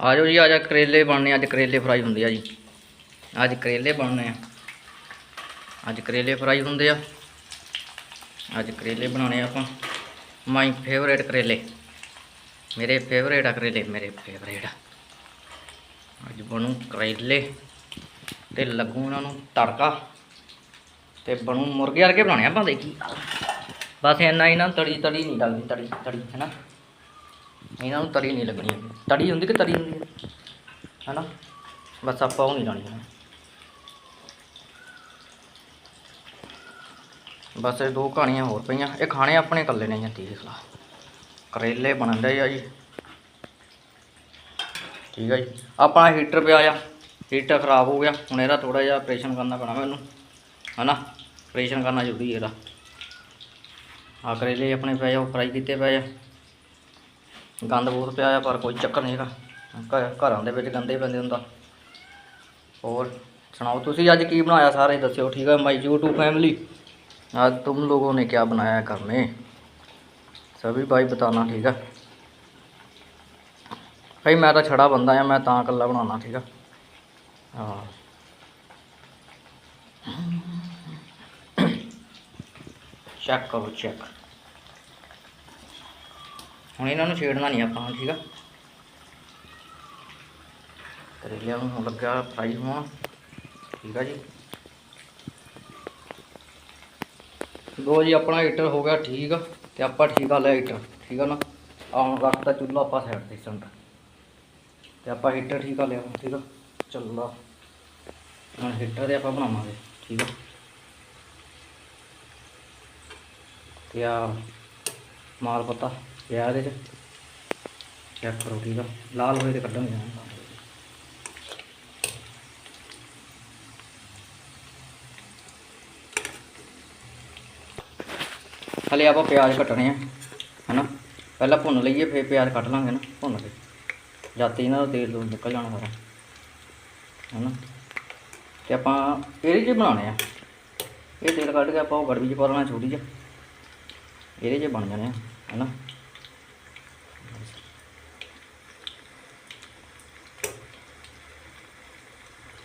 ਆ ਜਾਓ ਜੀ ਆ ਜਾ ਕਰੇਲੇ ਬਣਨੇ, ਅੱਜ ਕਰੇਲੇ ਫਰਾਈ ਹੁੰਦੇ ਆ ਜੀ। ਅੱਜ ਕਰੇਲੇ ਬਣਨੇ ਆ। ਅੱਜ ਕਰੇਲੇ ਫਰਾਈ ਹੁੰਦੇ ਆ। ਅੱਜ ਕਰੇਲੇ ਬਣਾਉਣੇ ਆਪਾਂ। ਮਾਈ ਫੇਵਰੇਟ ਕਰੇਲੇ। ਮੇਰੇ ਫੇਵਰੇਟ ਆ ਕਰੇਲੇ, ਮੇਰੇ ਫੇਵਰੇਟ ਅੱਜ ਬਣੂ ਕਰੇਲੇ ਤੇ ਲੱਗੂ ਉਹਨਾਂ ਨੂੰ ਤੜਕਾ ਤੇ ਬਣੂ ਮੁਰਗੇ ਵਰਗੇ ਬਣਾਉਣੇ ਆ ਆਪਾਂ ਦੇਖੀ। ਬਸ ਇੰਨਾ ਹੀ ਨਾ ਤੜੀ ਤੜੀ ਨਹੀਂ ਲੱਗਦੀ ਤੜੀ ਤੜੀ ਹੈ ਨਾ? ਇਹਨਾਂ ਨੂੰ ਤਰੀ ਨਹੀਂ ਲੱਗਣੀ। ਹੈਗੀ। ਤੜੀ ਹੁੰਦੀ ਕਿ ਤਰੀ ਹੁੰਦੀ ਹੈ? ਹੈਨਾ? ਬਸ ਆਪਾਂ ਉਹ ਨਹੀਂ ਲਾਣੀ ਹੈ ਬਸ ਇਹ ਦੋ ਕਹਾਣੀਆਂ ਹੋਰ ਪਈਆਂ। ਇਹ ਖਾਣੇ ਆਪਣੇ ਇਕੱਲੇ ਨੇ ਆ ਦੇਖ ਲਾ ਕਰੇਲੇ ਬਣਦੇ ਆ ਜੀ। ਠੀਕ ਹੈ ਜੀ। ਆਪਣਾ ਹੀਟਰ ਪਿਆ ਆ। ਹੀਟਰ ਖਰਾਬ ਹੋ ਗਿਆ। ਹੁਣ ਇਹਦਾ ਥੋੜਾ ਜਿਹਾ ਆਪਰੇਸ਼ਨ ਕਰਨਾ ਪੈਣਾ ਮੈਨੂੰ। ਹੈਨਾ? ਆਪਰੇਸ਼ਨ ਕਰਨਾ ਜ਼ਰੂਰੀ ਇਹਦਾ। ਆ ਕਰੇਲੇ ਆਪਣੇ ਪਏ ਆ ਫਰਾਈ ਕੀਤੇ ਪਏ ਆ। ਗੰਦ ਬਹੁਤ ਪਿਆ ਆ ਪਰ ਕੋਈ ਚੱਕਰ ਨਹੀਂ ਹੈਗਾ ਘ- ਘਰਾਂ ਦੇ ਵਿੱਚ ਗੰਦੇ ਪੈਂਦੇ ਹੁੰਦਾ ਹੋਰ ਸੁਣਾਓ ਤੁਸੀਂ ਅੱਜ ਕੀ ਬਣਾਇਆ ਸਾਰੇ ਦੱਸਿਓ ਠੀਕ ਹੈ ਮਾਈ YouTube फैमिली आज तुम लोगों ने क्या बनाया है घर में सभी भाई बताना ठीक है ਭਾਈ ਮੈਂ ਤਾਂ ਛੜਾ ਬੰਦਾ ਆ ਮੈਂ ਤਾਂ ਇਕੱਲਾ ਬਣਾਉਣਾ ਠੀਕ ਆ ਹਾਂ ਚੈੱਕ ਕਰੋ ਚੈੱਕ ਹੁਣ ਇਹਨਾਂ ਨੂੰ ਛੇੜਨਾ ਨਹੀਂ ਆਪਾਂ, ਠੀਕ ਆ? ਕਰੇਲਿਆਂ ਨੂੰ ਲੱਗਾ ਫਰਾਈ ਹੋਣ, ਠੀਕ ਆ ਜੀ? ਲੋ ਜੀ, ਆਪਣਾ ਹੀਟਰ ਹੋ ਗਿਆ ਠੀਕ, ਤੇ ਆਪਾਂ ਠੀਕ ਆ ਲਿਆ ਹੀਟਰ, ਠੀਕ ਆ ਨਾ? ਆਉਣ ਹੁਣ ਰੱਖਤਾ ਚੁੱਲ੍ਹਾ ਆਪਾਂ ਸਾਈਡ ਤੇ ਸੈਂਟਰ ਤੇ ਆਪਾਂ ਹੀਟਰ ਠੀਕ ਆ ਲਿਆ ਠੀਕ ਆ? ਚੱਲਦਾ। ਹੁਣ ਹੀਟਰ ਤੇ ਆਪਾਂ ਬਣਾਵਾਂਗੇ, ਠੀਕ ਆ? ਤੇ ਆ ਮਾਲ ਪਤਾ। ਪਿਆ ਇਹਦੇ ਚ ਚੈੱਕ ਕਰੋ ਠੀਕ ਆ? ਲਾਲ ਹੋਏ ਤੇ ਕੱਢਾਂਗੇ ਨਾ ਹਲੇ ਆਪਾਂ ਪਿਆਜ਼ ਕੱਟਣੇ ਆ, ਹਨਾ? ਪਹਿਲਾਂ ਭੁੰਨ ਲਈਏ, ਫਿਰ ਪਿਆਜ਼ ਕੱਟ ਲਾਂਗੇ ਨਾ, ਭੁੰਨ ਕੇ। ਜਦ ਇਹਨਾਂ ਦਾ ਤੇਲ ਦੂਲ ਨਿਕਲ ਜਾਣਾ ਸਾਰਾ, ਹਨਾ? ਤੇ ਆਪਾਂ ਇਹਦੇ 'ਚ ਬਣਾਉਣੇ ਆ। ਇਹ ਤੇਲ ਕੱਢ ਕੇ ਆਪਾਂ ਉਹ ਗੜਵੀ 'ਚ ਪਾ ਲੈਣਾ, ਛੋਟੀ ਜਿਹੀ। ਇਹਦੇ 'ਚ ਬਣ ਜਾਣੇ ਆ, ਹਨਾ?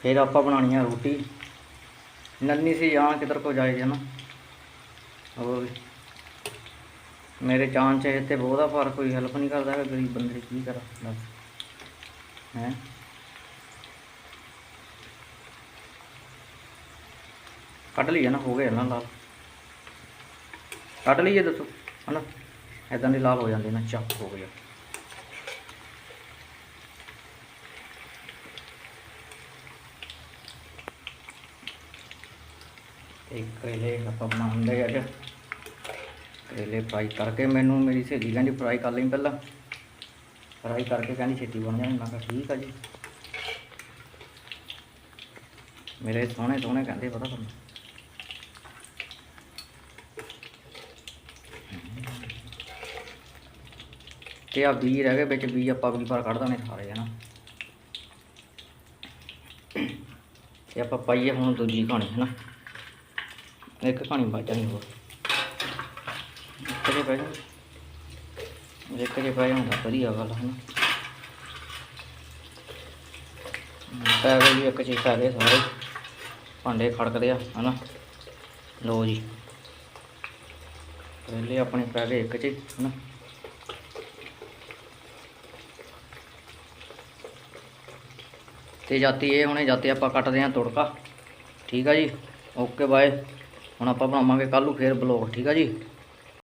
ਫਿਰ ਆਪਾਂ ਬਣਾਉਣੀ ਆ ਰੋਟੀ। ਨੰਨੀ ਸੀ ਜਾਂ ਕਿਧਰ ਕੋ ਜਾਏ ਜਨਾ ਹੋਰ ਮੇਰੇ ਚਾਂ ਚ ਇੱਥੇ ਬਹੁਤਾ ਪਰ ਕੋਈ ਹੈਲਪ ਨਹੀਂ ਕਰਦਾ ਹੈਗਾ, ਗਰੀਬ ਬੰਦੇ ਦੀ ਕੀ ਕਰਾਂ ਦੱਸ ਹੈ? ਕੱਢ ਲਈਏ ਨਾ, ਹੋ ਗਿਆ ਨਾ ਲਾਲ। ਕੱਢ ਲਈਏ ਦੱਸੋ, ਹਨਾ। ਇਦਾਂ ਦੀ ਲਾਲ ਹੋ ਜਾਂਦੀ ਨਾ ਚੱਕ ਹੋ ਗਿਆ। ਤੇ ਕਰੇਲੇ ਆਪਾਂ ਬਣਾਉਂਦੇ ਅੱਜ ਕਰੇਲੇ ਫਰਾਈ ਕਰਕੇ ਮੈਨੂੰ ਮੇਰੀ ਸਹੇਲੀ ਕਹਿੰਦੀ ਫਰਾਈ ਕਰ ਲਈ ਪਹਿਲਾਂ। ਫਰਾਈ ਕਰਕੇ ਕਹਿੰਦੀ ਛੇਤੀ ਬਣ ਜਾਣੀ। ਮੈਂ ਕਿਹਾ ਠੀਕ ਆ ਜੀ। ਮੇਰੇ ਸੋਹਣੇ ਸੋਹਣੇ ਕਹਿੰਦੇ ਪਤਾ ਤੁਹਾਨੂੰ। ਤੇ ਆ ਬੀ ਰਹਿ ਗਏ, ਵਿੱਚ ਬੀ ਆਪਾਂ ਅਗਲੀ ਵਾਰ ਕੱਢ ਦਾਂਗੇ ਸਾਰੇ ਹਨਾ। ਤੇ ਆਪਾਂ ਪਾਈਏ ਹੁਣ ਦੂਜੀ ਕਹਾਣੀ, ਹਨਾ। ਇੱਕ ਕਹਾਣੀ ਬਾਜਣੀ ਹੋਰ। ਇੱਕ ਜੇ ਪੈ ਜਾ ਇੱਕ ਜੇ ਪੈ ਜਾਂਦਾ ਵਧੀਆ ਗੱਲ ਹੈ ਨਾ ਪੈ ਗਏ ਇੱਕ ਚੀਜ਼ ਪੈ ਗਏ ਸਾਰੇ। ਭਾਂਡੇ ਖੜਕਦੇ ਆ ਹਨਾ। ਲੋ ਜੀ। ਪਹਿਲੇ ਆਪਣੇ ਪੈ ਗਏ ਇੱਕ ਚੀਜ਼ ਹੀ, ਹਨਾ। ਤੇ ਜਾਤੀ ਇਹ ਹੁਣੇ ਜਾਤੀ ਆਪਾਂ ਕੱਟਦੇ ਆਂ ਤੁੜਕਾ। ਠੀਕ ਆ ਜੀ। Okay bye. ਹੁਣ ਆਪਾਂ ਬਣਾਵਾਂਗੇ ਕੱਲ੍ਹ ਨੂੰ ਫੇਰ ਬਲੌਗ ਠੀਕ ਆ ਜੀ?